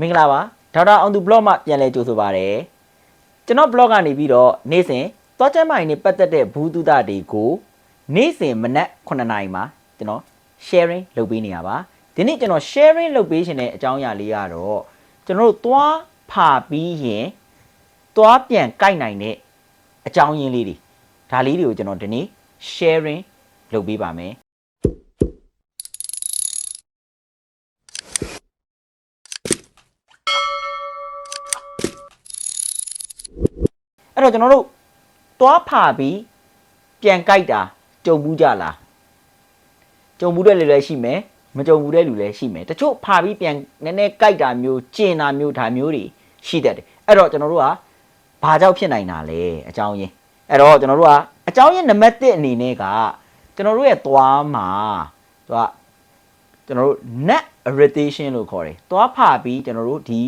မင်္ဂလာပါဒေါက်တာအောင်သူ blog မှာပြန်လဲကြိုဆိုပါရစေကျွန်တော် blog ကနေပြီးတော့နေ့စဉ်သွားချမ်းမိုင်နဲ့ပတ်သက်တဲ့ဘူးတုဒတွေကိုနေ့စဉ်မနက်9နာရီမှာကျွန်တော် sharing လုပ်ပေးနေရပါဒီနေ့ကျွန်တော် sharing လုပ်ပေးခြင်းတဲ့အကြောင်းအရာလေးကတော့ကျွန်တော်တို့သွားဖာပြီးရင်သွားပြန်ကြိုက်နိုင်တဲ့အကြောင်းရင်းလေးတွေဒါလေးတွေကိုကျွန်တော်ဒီနေ့ sharing လုပ်ပေးပါမယ် တော့ကျွန်တော်တို့သွားဖာပြီးပြန်ကြိုက်တာကြုံဘူးကြလားကြုံဘူးတဲ့လူလည်းရှိမယ်မကြုံဘူးတဲ့လူလည်းရှိမယ်တချို့ဖာပြီးပြန်နည်းနည်းကြိုက်တာမျိုးကျင်တာမျိုးဒါမျိုးတွေရှိတတ်တယ်အဲ့တော့ကျွန်တော်တို့ကဘာကြောင့်ဖြစ်နိုင်တာလဲအကြောင်းရင်းအဲ့တော့ကျွန်တော်တို့ကအကြောင်းရင်းနံပါတ်1အနေနဲ့ကကျွန်တော်တို့ရဲ့သွားမှာသူကကျွန်တော်တို့ net irritation လို့ခေါ်တယ်သွားဖာပြီးကျွန်တော်တို့ဒီ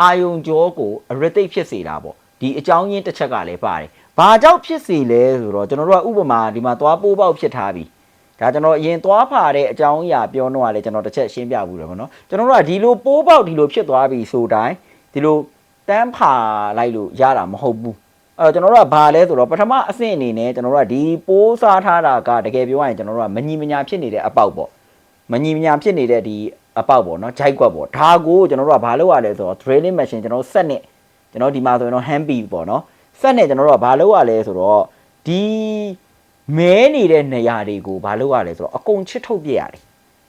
အာယုံကြောကို irritate ဖြစ်စေတာပေါ့ ဒီအကြောင်းရင်းတစ်ချက်ကလည်းပါတယ်ဘာကြောင့်ဖြစ်စေလဲဆိုတော့ကျွန်တော်တို့ကဥပမာဒီမှာသွားပိုးပေါက်ဖြစ်ထားပြီဒါကျွန်တော်အရင်သွားဖာတဲ့အကြောင်းအရာပြောတော့လည်းကျွန်တော်တစ်ချက်ရှင်းပြဘူးတယ်ပေါ့နော်ကျွန်တော်တို့ကဒီလိုပိုးပေါက်ဒီလိုဖြစ်သွားပြီဆိုတိုင်းဒီလိုတန်းဖာလိုက်လို့ရတာမဟုတ်ဘူးအဲ့တော့ကျွန်တော်တို့ကဘာလဲဆိုတော့ပထမအဆင့်အနေနဲ့ကျွန်တော်တို့ကဒီပိုးစားထားတာကတကယ်ပြောရရင်ကျွန်တော်တို့ကမညီမညာဖြစ်နေတဲ့အပေါက်ပေါ့မညီမညာဖြစ်နေတဲ့ဒီအပေါက်ပေါ့နော်ဂျိုက်ကွက်ပေါ့ဒါကိုကျွန်တော်တို့ကဘာလုပ်ရလဲဆိုတော့ drilling machine ကျွန်တော်ဆက်နဲ့ ကျွန်တော်ဒီမှာဆိုရင်တော့ hand beat ပေါ့နော်ဆက်နဲ့ကျွန်တော်တို့ကဘာလုပ်ရလဲဆိုတော့ဒီမဲနေတဲ့နေရာတွေကိုဘာလုပ်ရလဲဆိုတော့အကုန်ချစ်ထုတ်ပြရတယ်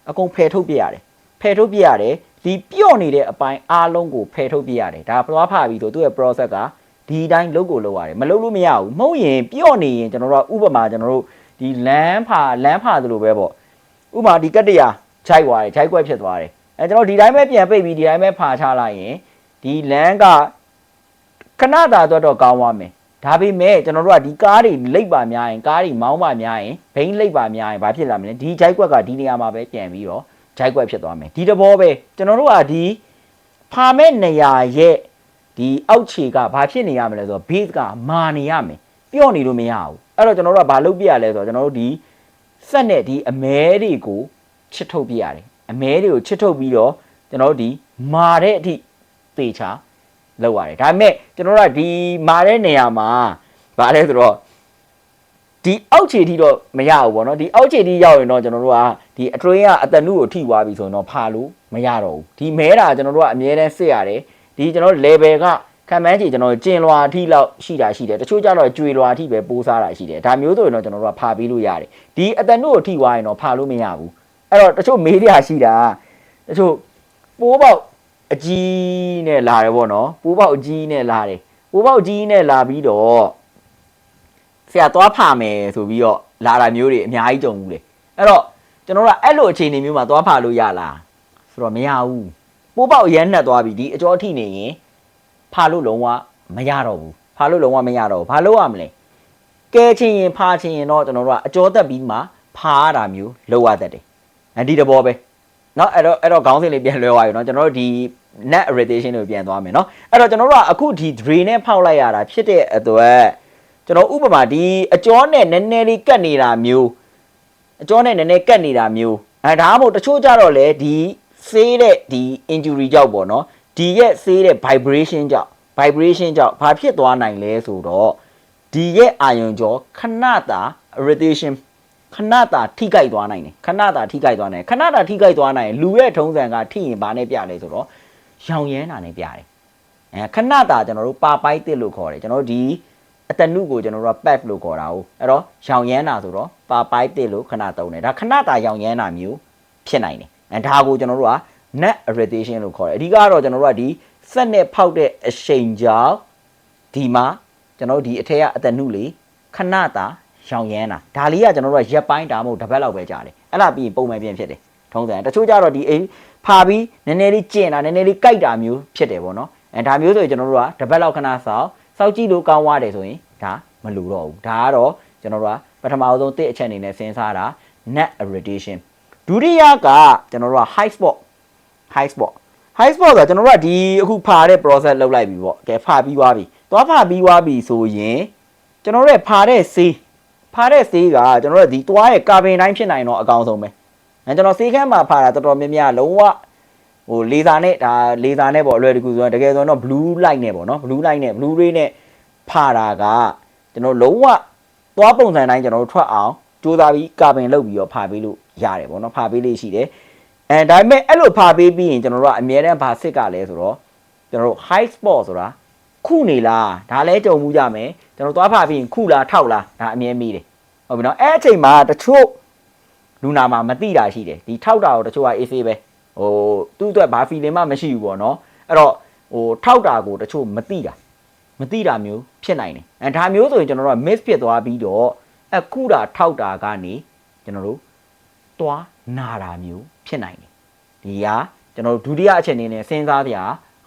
အကုန်ဖယ်ထုတ်ပြရတယ်ဖယ်ထုတ်ပြရတယ်ဒီပြော့နေတဲ့အပိုင်းအားလုံးကိုဖယ်ထုတ်ပြရတယ်ဒါသွားဖာပြီးဆိုသူ့ရဲ့ process ကဒီတိုင်းလုပ်ကိုလုပ်ရတယ်မလုပ်လို့မရဘူးမဟုတ်ရင်ပြော့နေရင်ကျွန်တော်တို့ကဥပမာကျွန်တော်တို့ဒီလမ်းဖာလမ်းဖာသလိုပဲပေါ့ဥပမာဒီကတ္တရာခြိုက်သွားတယ်ခြိုက်ကွက်ဖြစ်သွားတယ်အဲကျွန်တော်ဒီတိုင်းပဲပြန်ပိတ်ပြီးဒီတိုင်းပဲဖာချလိုက်ရင်ဒီလမ်းက ခဏတာတော့တော့ကောင်းသွားမယ်ဒါပေမဲ့ကျွန်တော်တို့ကဒီကားတွေလိပ်ပါများရင်ကားတွေမောင်းပါများရင်ဘိန်းလိပ်ပါများရင်ဘာဖြစ်လာမလဲဒီခြိုက်ကွက်ကဒီနေရာမှာပဲပြန်ပြီးတော့ခြိုက်ကွက်ဖြစ်သွားမယ်ဒီတဘောပဲကျွန်တော်တို့ကဒီဖာမဲ့နေရာရဲ့ဒီအောက်ခြေကဘာဖြစ်နေရမလဲဆိုတော့ base ကမာနေရမယ်ပြော့နေလို့မရဘူးအဲ့တော့ကျွန်တော်တို့ကဘာလုပ်ပြရလဲဆိုတော့ကျွန်တော်တို့ဒီစက်နဲ့ဒီအမဲတွေကိုချစ်ထုတ်ပြရတယ်အမဲတွေကိုချစ်ထုတ်ပြီးတော့ကျွန်တော်တို့ဒီမာတဲ့အထိသေချာ လောက်ရတယ်ဒါပေမဲ့ကျွန်တော်တို့ကဒီမာတဲ့နေရာမှာဘာလဲဆိုတော့ဒီအောက်ခြေထိတော့မရဘူးပေါ့နော်ဒီအောက်ခြေထိရောက်ရင်တော့ကျွန်တော်တို့ကဒီအတွင်းကအတနုကိုထိသွားပြီဆိုရင်တော့ဖာလို့မရတော့ဘူးဒီမဲတာကျွန်တော်တို့ကအမြဲတမ်းစစ်ရတယ်ဒီကျွန်တော် level ကခံမှန်းချေကျွန်တော်ကျင်လွာအထိလောက်ရှိတာရှိတယ်တချို့ကျတော့ကျွေလွာအထိပဲပိုးစားတာရှိတယ်ဒါမျိုးဆိုရင်တော့ကျွန်တော်တို့ကဖာပြီးလို့ရတယ်ဒီအတနုကိုထိသွားရင်တော့ဖာလို့မရဘူးအဲ့တော့တချို့မေးရရှိတာတချို့ပိုးပေါက် အကြီးနဲ့လာတယ်ပေါ့နော်ပိုးပေါက်အကြီးနဲ့လာတယ်ပိုးပေါက်အကြီးနဲ့လာပြီးတော့ဆရာသွားဖာမယ်ဆိုပြီးတော့လာတာမျိုးတွေအများကြီးကြုံဘူးလေအဲ့တော့ကျွန်တော်တို့ကအဲ့လိုအခြေအနေမျိုးမှာသွားဖာလို့ရလားဆိုတော့မရဘူးပိုးပေါက်အရမ်းနှက်သွားပြီဒီအကျော်ထိနေရင်ဖာလို့လုံးဝမရတော့ဘူးဖာလို့လုံးဝမရတော့ဘူးဘာလို့ရမလဲကဲချင်းရင်ဖာချင်းရင်တော့ကျွန်တော်တို့ကအကျော်သက်ပြီးမှဖာရတာမျိုးလောက်ရတတ်တယ်အဲ့ဒီတဘောပဲ เนาะအဲ့တော့အဲ့တော့ခေါင်းစဉ်လေးပြန်လွှဲသွားပြီเนาะကျွန်တော်တို့ဒီ net irritation ကိုပြန်သွားမယ်เนาะအဲ့တော့ကျွန်တော်တို့ကအခုဒီ drain နဲ့ဖောက်လိုက်ရတာဖြစ်တဲ့အတွက်ကျွန်တော်ဥပမာဒီအကျော်နဲ့နည်းနည်းလေးကတ်နေတာမျိုးအကျော်နဲ့နည်းနည်းကတ်နေတာမျိုးအဲဒါမှမဟုတ်တချို့ကြတော့လေဒီဆေးတဲ့ဒီ injury ကြောင့်ပေါ့เนาะဒီရဲ့ဆေးတဲ့ vibration ကြောင့် vibration ကြောင့်ဘာဖြစ်သွားနိုင်လဲဆိုတော့ဒီရဲ့အာယုံကြောခဏတာ irritation ခဏတာထိကြိုက်သွားနိုင်တယ်ခဏတာထိကြိုက်သွားနိုင်တယ်ခဏတာထိကြိုက်သွားနိုင်ရင်လူရဲ့ထုံးစံကထိရင်ဘာနဲ့ပြလဲဆိုတော့ရောင်ရမ်းတာနဲ့ပြတယ်အဲခဏတာကျွန်တော်တို့ပါပိုက်တစ်လို့ခေါ်တယ်ကျွန်တော်တို့ဒီအတနုကိုကျွန်တော်တို့က pep လို့ခေါ်တာ哦အဲ့တော့ရောင်ရမ်းတာဆိုတော့ပါပိုက်တစ်လို့ခဏသုံးတယ်ဒါခဏတာရောင်ရမ်းတာမျိုးဖြစ်နိုင်တယ်အဲဒါကိုကျွန်တော်တို့က net irritation လို့ခေါ်တယ်အဓိကတော့ကျွန်တော်တို့ကဒီစက်နဲ့ဖောက်တဲ့အရှိန်ကြောင့်ဒီမှာကျွန်တော်တို့ဒီအထက်ကအတနုလေးခဏတာ ရောင်ရမ်းတာဒါလေးကကျွန်တော်တို့ကရက်ပိုင်းဒါမှမဟုတ်တစ်ပတ်လောက်ပဲကြာတယ်အဲ့ဒါပြီးရင်ပုံမှန်ပြန်ဖြစ်တယ်ထုံးစံတချို့ကြတော့ဒီအိမ်ဖာပြီးနည်းနည်းလေးကျင့်တာနည်းနည်းလေးကြိုက်တာမျိုးဖြစ်တယ်ပေါ့နော်အဲဒါမျိုးဆိုရင်ကျွန်တော်တို့ကတစ်ပတ်လောက်ခဏဆောက်စောက်ကြည့်လို့ကောင်းသွားတယ်ဆိုရင်ဒါမလိုတော့ဘူးဒါကတော့ကျွန်တော်တို့ကပထမအဆုံးတစ်အချက်အနေနဲ့စဉ်းစားတာ net irritation ဒုတိယကကျွန်တော်တို့က high spot high spot high spot ဆိုတော့ကျွန်တော်တို့ကဒီအခုဖာတဲ့ process လုပ်လိုက်ပြီပေါ့ကဲဖာပြီးသွားပြီသွားဖာပြီးသွားပြီဆိုရင်ကျွန်တော်တို့ရဲ့ဖာတဲ့ဆေး ဖာတဲ့ဆေးကကျွန်တော်တို့ဒီသွားရဲ့ကာဗင်တိုင်းဖြစ်နိုင်တော့အကောင်းဆုံးပဲအဲကျွန်တော်ဆေးခန်းမှာဖာတာတော်တော်များများလုံးဝဟိုလေဆာနဲ့ဒါလေဆာနဲ့ပေါ့အလွယ်တကူဆိုတော့တကယ်ဆိုတော့ blue light နဲ့ပေါ့နော် blue light နဲ့ blue ray နဲ့ဖာတာကကျွန်တော်လုံးဝသွားပုံစံတိုင်းကျွန်တော်တို့ထွက်အောင်ကြိုးစားပြီးကာပင်လုပ်ပြီးတော့ဖာပေးလို့ရတယ်ပေါ့နော်ဖာပေးလေးရှိတယ်အဲဒါပေမဲ့အဲ့လိုဖာပေးပြီးရင်ကျွန်တော်တို့ကအများတန်းဘာစစ်ကလဲဆိုတော့ကျွန်တော်တို့ high spot ဆိုတာ ခုနေလားဒါလဲကြုံမှုကြမယ်ကျွန်တော်သွားဖာပြီးရင်ခုလားထောက်လားဒါအမြဲမိတယ်ဟုတ်ပြီနော်အဲ့အချိန်မှာတချို့လူနာမှာမသိတာရှိတယ်ဒီထောက်တာကိုတချို့က AC ပဲဟိုသူ့အတွက်ဘာ feeling မှမရှိဘူးပေါ့နော်အဲ့တော့ဟိုထောက်တာကိုတချို့မသိတာမသိတာမျိုးဖြစ်နိုင်တယ်အဲဒါမျိုးဆိုရင်ကျွန်တော်တို့က miss ဖြစ်သွားပြီးတော့အခုတာထောက်တာကနေကျွန်တော်တို့တွားနာတာမျိုးဖြစ်နိုင်တယ်ဒီကကျွန်တော်တို့ဒုတိယအချက်အနေနဲ့စဉ်းစားစရာ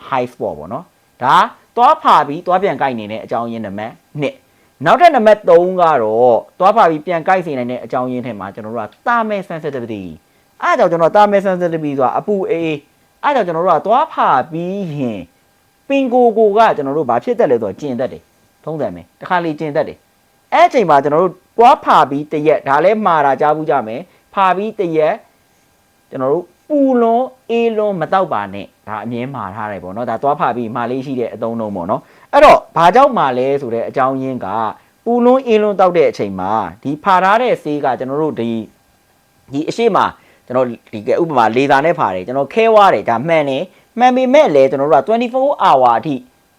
high spot ပေါ့နော်ဒါ တွားဖာပြီးတွားပြန်ကိုက်နေတဲ့အကြောင်းရင်းနံပါတ်1နောက်တဲ့နံပါတ်3ကတော့တွားဖာပြီးပြန်ကိုက်စေနိုင်တဲ့အကြောင်းရင်းထဲမှာကျွန်တော်တို့က thermal sensitivity အဲဒါကြောင့်ကျွန်တော် thermal sensitivity ဆိုတာအပူအေးအဲဒါကြောင့်ကျွန်တော်တို့ကတွားဖာပြီးရင်ပင်ကိုကိုကကျွန်တော်တို့ဘာဖြစ်တတ်လဲဆိုတော့ကျင်တတ်တယ်ထုံးစံမယ်တခါလေကျင်တတ်တယ်အဲ့အချိန်မှာကျွန်တော်တို့ပွားဖာပြီးတရက်ဒါလည်းမှားတာကြားဘူးကြမယ်ဖာပြီးတရက်ကျွန်တော်တို့ ပူလွန်အေးလွန်မတော့ပါနဲ့ဒါအမြဲမှားထားတယ်ပေါ့နော်ဒါသွားဖာပြီးမှားလေးရှိတဲ့အသုံးလုံးပေါ့နော်အဲ့တော့ဘာကြောင့်မှားလဲဆိုတဲ့အကြောင်းရင်းကပူလွန်အေးလွန်တောက်တဲ့အချိန်မှာဒီဖာထားတဲ့ဆေးကကျွန်တော်တို့ဒီဒီအရှိမကျွန်တော်ဒီကဥပမာလေသာနဲ့ဖာတယ်ကျွန်တော်ခဲဝါးတယ်ဒါမှန်တယ်မှန်ပေမဲ့လည်းကျွန်တော်တို့က24 hour အထိ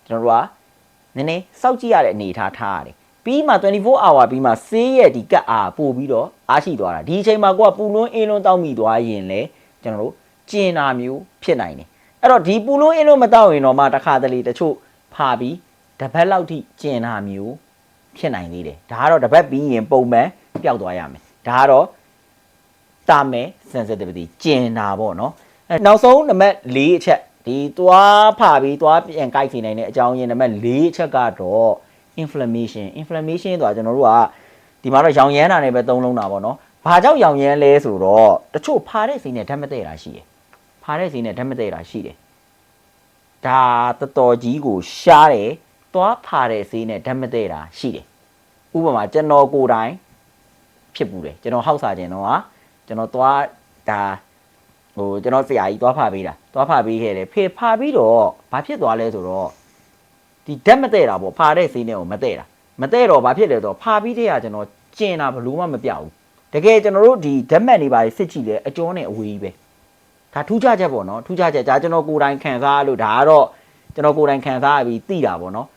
ကျွန်တော်တို့ကနည်းနည်းစောင့်ကြည့်ရတဲ့အနေအထားထားရတယ်ပြီးမှ24 hour ပြီးမှဆေးရဲ့ဒီကတ်အားပို့ပြီးတော့အားရှိသွားတာဒီအချိန်မှာကိုကပူလွန်းအင်းလွန်းတောက်မိသွားရင်လည်း ကျွန်တော်တို့ကျင်နာမျိုးဖြစ်နိုင်တယ်အဲ့တော့ဒီပူလွန်းအင်းလွန်းမတောက်ရင်တော့မှတစ်ခါတလေတချို့ဖာပြီးတပတ်လောက်ထိကျင်နာမျိုးဖြစ်နိုင်သေးတယ်ဒါကတော့တပတ်ပြီးရင်ပုံမှန်ပျောက်သွားရမယ်ဒါကတော့တာမယ် sensitivity ကျင်နာပေါ့နော်အဲနောက်ဆုံးနံပါတ်၄အချက်ဒီသွားဖာပြီးသွားပြန်ကြိုက်စီနိုင်တဲ့အကြောင်းရင်းနံပါတ်၄အချက်ကတော့ inflammation inflammation ဆိုတာကျွန်တော်တို့ကဒီမှာတော့ရောင်ရမ်းတာနဲ့ပဲသုံးလုံးတာပေါ့နော်။ ဘာကြောင့်ရောင်ရမ်းလဲဆိုတော့တချို့ဖာတဲ့စိနဲ့ဓာတ်မတည့်တာရှိတယ်။ဖာတဲ့စိနဲ့ဓာတ်မတည့်တာရှိတယ်။ဒါတော်တော်ကြီးကိုရှားတယ်။သွားဖာတဲ့စိနဲ့ဓာတ်မတည့်တာရှိတယ်။ဥပမာကျွန်တော်ကိုယ်တိုင်ဖြစ်ပူတယ်ကျွန်တော်ဟောက်စားခြင်းတော့ဟာကျွန်တော်သွားဒါဟိုကျွန်တော်ဆရာကြီးသွားဖာပေးတာသွားဖာပေးခဲ့တယ်ဖေဖာပြီးတော့ဘာဖြစ်သွားလဲဆိုတော့ဒီဓာတ်မတဲ့တာပေါ့ဖာတဲ့စီးနဲ့ကိုမတဲ့တာမတဲ့တော့ဘာဖြစ်လဲဆိုတော့ဖာပြီးတဲ့ကကျွန်တော်ကျင်တာဘလို့မှမပြောက်ဘူး တကယ်ကျွန်တော်တို့ဒီဓာတ်မက်နေပါစစ်ကြည့်လဲအကျော်နဲ့အဝေးကြီးပဲဒါထူးခြားချက်ပေါ့နော်ထူးခြားချက်ဒါကျွန်တော်ကိုယ်တိုင်ခံစားလို့ဒါကတော့ကျွန်တော်ကိုယ်တိုင်ခံစားပြီးသိတာပေါ့နော်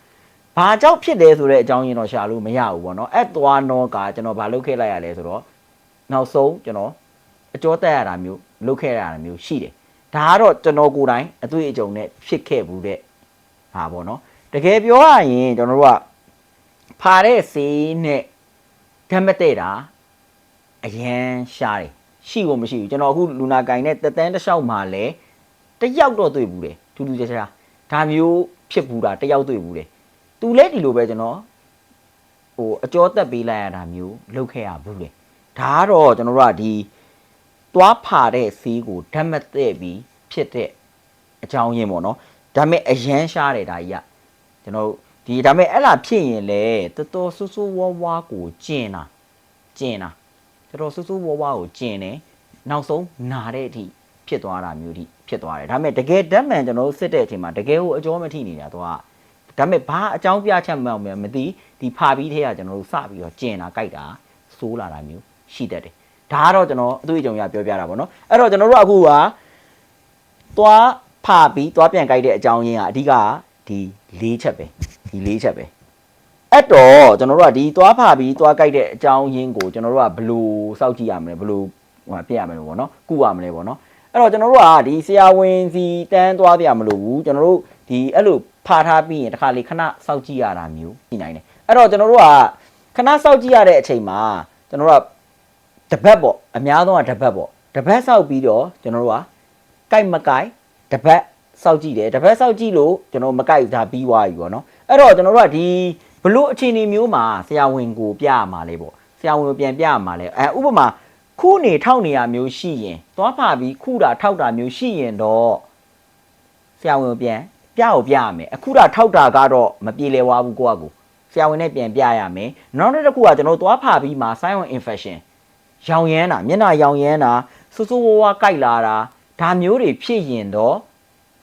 ဘာကြောင့်ဖြစ်တယ်ဆိုတဲ့အကြောင်းရင်းတော့ရှာလို့မရဘူးပေါ့နော်အဲ့သွားတော့ကကျွန်တော်ဘာလုပ်ခဲ့လိုက်ရလဲဆိုတော့နောက်ဆုံးကျွန်တော်အကျော်တက်ရတာမျိုးလုပ်ခဲ့ရတာမျိုးရှိတယ်ဒါကတော့ကျွန်တော်ကိုယ်တိုင်အတွေ့အကြုံနဲ့ဖြစ်ခဲ့ဘူးတဲ့ဟာပေါ့နော်တကယ်ပြောရရင်ကျွန်တော်တို့ကဖာတဲ့ဆေးနဲ့ဓာတ်မတည့်တာ အရန်ရှားတယ်ရှိကိုမရှိဘူးကျွန်တော်အခုလူနာကင်နဲ့တက်တန်းတစ်လျှောက်မှာလဲတယောက်တော့တွေ့ဘူးတယ်ထူးထူးခြားခြားဒါမျိုးဖြစ်ဘူးတာတယောက်တွေ့ဘူးတယ်သူလဲဒီလိုပဲကျွန်တော်ဟိုအကျော်တက်ပေးလိုက်ရတာမျိုးလုပ်ခဲ့ရဘူးလေဒါကတော့ကျွန်တော်တို့ကဒီသွားဖာတဲ့ဆေးကိုဓာတ်မတည့်ပြီးဖြစ်တဲ့အကြောင်းရင်းပေါ့နော်ဒါပေမဲ့အရန်ရှားတယ်ဒါကြီးကကျွန်တော်တို့ဒီဒါပေမဲ့အဲ့လာဖြစ်ရင်လေတော်တော်ဆူဆူဝါးဝါကိုကျင်တာကျင်တာ တော်တော်ဆူဆူဝါးဝါကိုကျင်တယ်နောက်ဆုံးနာတဲ့အထိဖြစ်သွားတာမျိုးထိဖြစ်သွားတယ်ဒါပေမဲ့တကယ်ဓာတ်မှန်ကျွန်တော်တို့စစ်တဲ့အချိန်မှာတကယ်ကိုအကျော်မထိနေတာတော့ဒါပေမဲ့ဘာအကြောင်းပြချက်မှမမသိဒီဖာပြီးထဲကကျွန်တော်တို့စပြီးတော့ကျင်တာကြိုက်တာစိုးလာတာမျိုးရှိတတ်တယ်ဒါကတော့ကျွန်တော်အတွေ့အကြုံရပြောပြတာပေါ့နော်အဲ့တော့ကျွန်တော်တို့အခုကသွားဖာပြီးသွားပြန်ကြိုက်တဲ့အကြောင်းရင်းကအဓိကဒီ၄ချက်ပဲဒီ၄ချက်ပဲ အဲ့တော့ကျွန်တော်တို့ကဒီသွားဖာပြီးသွားကြိုက်တဲ့အကြောင်းရင်းကိုကျွန်တော်တို့ကဘယ်လိုစောင့်ကြည့်ရမလဲဘယ်လိုဟိုပြရမလဲပေါ့နော်ကုရမလဲပေါ့နော်အဲ့တော့ကျွန်တော်တို့ကဒီဆရာဝန်စီတန်းသွားပြမလို့ဘူးကျွန်တော်တို့ဒီအဲ့လိုဖာထားပြီးရင်တစ်ခါလေခဏစောင့်ကြည့်ရတာမျိုးရှိနိုင်တယ်အဲ့တော့ကျွန်တော်တို့ကခဏစောင့်ကြည့်ရတဲ့အချိန်မှာကျွန်တော်တို့ကတပတ်ပေါ့အများဆုံးကတပတ်ပေါ့တပတ်စောက်ပြီးတော့ကျွန်တော်တို့ကကြိုက်မကြိုက်တပတ်စောက်ကြည့်တယ်တပတ်စောက်ကြည့်လို့ကျွန်တော်မကြိုက်ဒါပြီးသွားပြီပေါ့နော်အဲ့တော့ကျွန်တော်တို့ကဒီ ဘလို့အခြေအနေမျိုးမှာဆရာဝန်ကိုပြရမှာလေပေါ့ဆရာဝန်ကိုပြန်ပြရမှာလေအဲဥပမာခုနေထောက်နေရမျိုးရှိရင်သွားဖာပြီးခုတာထောက်တာမျိုးရှိရင်တော့ဆရာဝန်ကိုပြန်ပြကိုပြရမယ်အခုတာထောက်တာကတော့မပြေလည်သွားဘူးကိုယ့်အကူဆရာဝန်နဲ့ပြန်ပြရမယ်နောက်တစ်ခုကကျွန်တော်တို့သွားဖာပြီးမှာ silent infection ရောင်ရမ်းတာမျက်နှာရောင်ရမ်းတာဆူဆူဝါးဝါးကြိုက်လာတာဒါမျိုးတွေဖြစ်ရင်တော့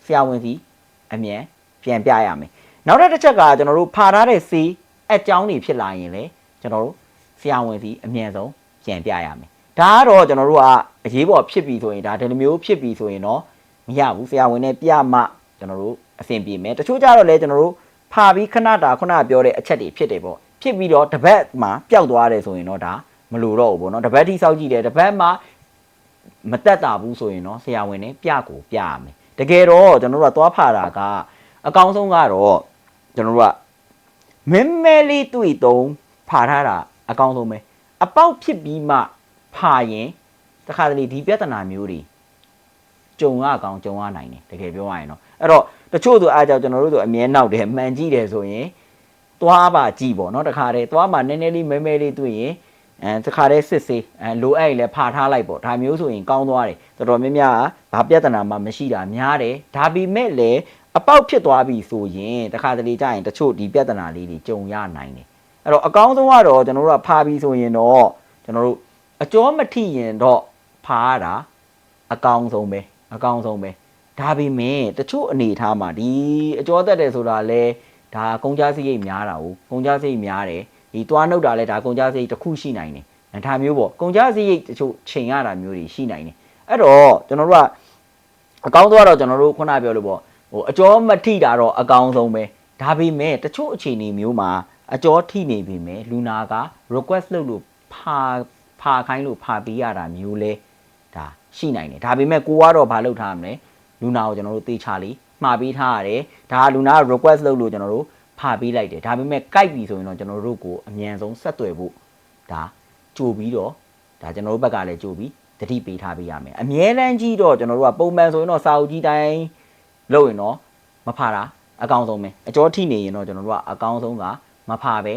ဆရာဝန်စီအမြန်ပြန်ပြရမယ် နောက်တစ်တစ်ချက်ကကျွန်တော်တို့ဖာထားတဲ့စီအကြောင်းတွေဖြစ်လာရင်လေကျွန်တော်တို့ဆရာဝန်စီအမြန်ဆုံးပြန်ပြရမယ်ဒါကတော့ကျွန်တော်တို့ကအရေးပေါ်ဖြစ်ပြီဆိုရင်ဒါဒီလိုမျိုးဖြစ်ပြီဆိုရင်တော့မရဘူးဆရာဝန်နဲ့ပြမှကျွန်တော်တို့အဆင်ပြေမယ်တချို့ကြတော့လေကျွန်တော်တို့ဖာပြီးခဏတာခုနပြောတဲ့အချက်တွေဖြစ်တယ်ပေါ့ဖြစ်ပြီးတော့တစ်ပတ်မှာပျောက်သွားတယ်ဆိုရင်တော့ဒါမလိုတော့ဘူးပေါ့နော်တစ်ပတ်ထိစောင့်ကြည့်တယ်တစ်ပတ်မှာမတက်တာဘူးဆိုရင်တော့ဆရာဝန်နဲ့ပြကိုပြရမယ်တကယ်တော့ကျွန်တော်တို့ကသွားဖာတာကအကောင်းဆုံးကတော့ ကျွန်တော်တို့ကမင်းမဲလေးတွေ့တုံးဖာထားတာအကောင်းဆုံးပဲအပေါက်ဖြစ်ပြီးမှဖာရင်တခါတလေဒီပြဿနာမျိုးတွေကြုံရအောင်ကြုံရနိုင်တယ်တကယ်ပြောရရင်တော့အဲ့တော့တချို့ဆိုအားကြောင့်ကျွန်တော်တို့ဆိုအမြဲနောက်တယ်မှန်ကြည့်တယ်ဆိုရင်သွားပါကြည့်ပေါ့နော်တခါတည်းသွားမှနည်းနည်းလေးမဲမဲလေးတွေ့ရင်အဲတခါတည်းစစ်ဆေးအဲလိုအဲ့လည်းဖာထားလိုက်ပေါ့ဒါမျိုးဆိုရင်ကောင်းသွားတယ်တော်တော်များများကဘာပြဿနာမှမရှိတာများတယ်ဒါပေမဲ့လည်း အပေါက်ဖြစ်သွားပြီဆိုရင်တခါတလေကြာရင်တချို့ဒီပြဿနာလေးတွေကြုံရနိုင်တယ်အဲ့တော့အကောင်းဆုံးကတော့ကျွန်တော်တို့ကဖာပြီဆိုရင်တော့ကျွန်တော်တို့အကျော်မထိရင်တော့ဖာရတာအကောင်းဆုံးပဲအကောင်းဆုံးပဲဒါပေမဲ့တချို့အနေထားမှာဒီအကျော်တက်တယ်ဆိုတာလဲဒါကုန်ကြစရိတ်များတာ哦ကုန်ကြစရိတ်များတယ်ဒီသွားနှုတ်တာလဲဒါကုန်ကြစရိတ်တစ်ခုရှိနိုင်တယ်။ဒါမျိုးပေါ့ကုန်ကြစရိတ်တချို့ချိန်ရတာမျိုးတွေရှိနိုင်တယ်။အဲ့တော့ကျွန်တော်တို့ကအကောင်းဆုံးကတော့ကျွန်တော်တို့ခုနပြောလို့ပေါ့ ဟိုအကျော်မထိတာတော့အကောင်းဆုံးပဲ။ဒါပေမဲ့တချို့အခြေအနေမျိုးမှာအကျော်ထိနေပြီမယ်လူနာက request လုပ်လို့ဖာဖာခိုင်းလို့ဖာပေးရတာမျိုးလဲဒါရှိနိုင်တယ်။ဒါပေမဲ့ကိုကတော့ဘာလုပ်ထားရမလဲလူနာကိုကျွန်တော်တို့တေချာလေးမှာပေးထားရတယ်။ဒါလူနာက request လုပ်လို့ကျွန်တော်တို့ဖာပေးလိုက်တယ်ဒါပေမဲ့ကြိုက်ပြီဆိုရင်တော့ကျွန်တော်တို့ကိုအမြန်ဆုံးဆက်သွယ်ဖို့ဒါကြိုပြီးတော့ဒါကျွန်တော်တို့ဘက်ကလည်းကြိုပြီးတတိပေးထားပေးရမယ်အမြဲတမ်းကြီးတော့ကျွန်တော်တို့ကပုံမှန်ဆိုရင်တော့စာအုပ်ကြီးတိုင်း လုပ်ရင်တော့မဖာတာအကောင်းဆုံးပဲအကျော်ထိနေရင်တော့ကျွန်တော်တို့ကအကောင်းဆုံးကမဖာပဲ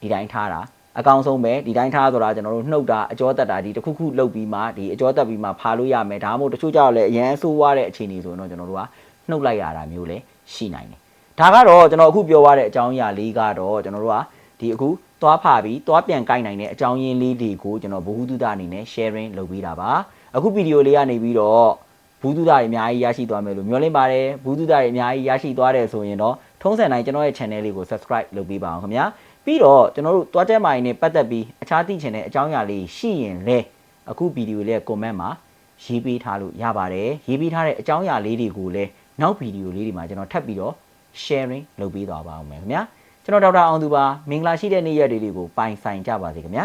ဒီတိုင်းထားတာအကောင်းဆုံးပဲဒီတိုင်းထားဆိုတာကျွန်တော်တို့နှုတ်တာအကျော်တက်တာဒီတစ်ခုခုလုပ်ပြီးမှဒီအကျော်တက်ပြီးမှဖာလို့ရမယ်ဒါမှမဟုတ်တချို့ကြောက်လည်းအရန်ဆိုးွားတဲ့အခြေအနေဆိုရင်တော့ကျွန်တော်တို့ကနှုတ်လိုက်ရတာမျိုးလည်းရှိနိုင်တယ်ဒါကတော့ကျွန်တော်အခုပြောရတဲ့အကြောင်းအရာလေးကတော့ကျွန်တော်တို့ကဒီအခုသွားဖာပြီးသွားပြန်ကိုက်နိုင်တဲ့အကြောင်းရင်းလေးတွေကိုကျွန်တော်ဘ ഹു တုဒအနေနဲ့ sharing လုပ်ပေးတာပါအခုဗီဒီယိုလေးကနေပြီးတော့ ဘ ഹു တုဒတွေအများကြီးရရှိသွားမယ်လို့မျှော်လင့်ပါတယ်ဘ ഹു တုဒတွေအများကြီးရရှိသွားတယ်ဆိုရင်တော့ထုံးစံတိုင်းကျွန်တော်ရဲ့ channel လေးကို subscribe လုပ်ပေးပါအောင်ခင်ဗျာပြီးတော့ကျွန်တော်တို့သွားချက်မိုင်းနဲ့ပတ်သက်ပြီးအခြားသိချင်တဲ့အကြောင်းအရာလေးရှိရင်လည်းအခုဗီဒီယိုလေး comment မှာရေးပေးထားလို့ရပါတယ်ရေးပေးထားတဲ့အကြောင်းအရာလေးတွေကိုလည်းနောက်ဗီဒီယိုလေးတွေမှာကျွန်တော်ထပ်ပြီးတော့ sharing လုပ်ပေးသွားပါအောင်မယ်ခင်ဗျာကျွန်တော်ဒေါက်တာအောင်သူပါမင်္ဂလာရှိတဲ့နေ့ရက်တွေလေးကိုပိုင်ဆိုင်ကြပါစေခင်ဗျာ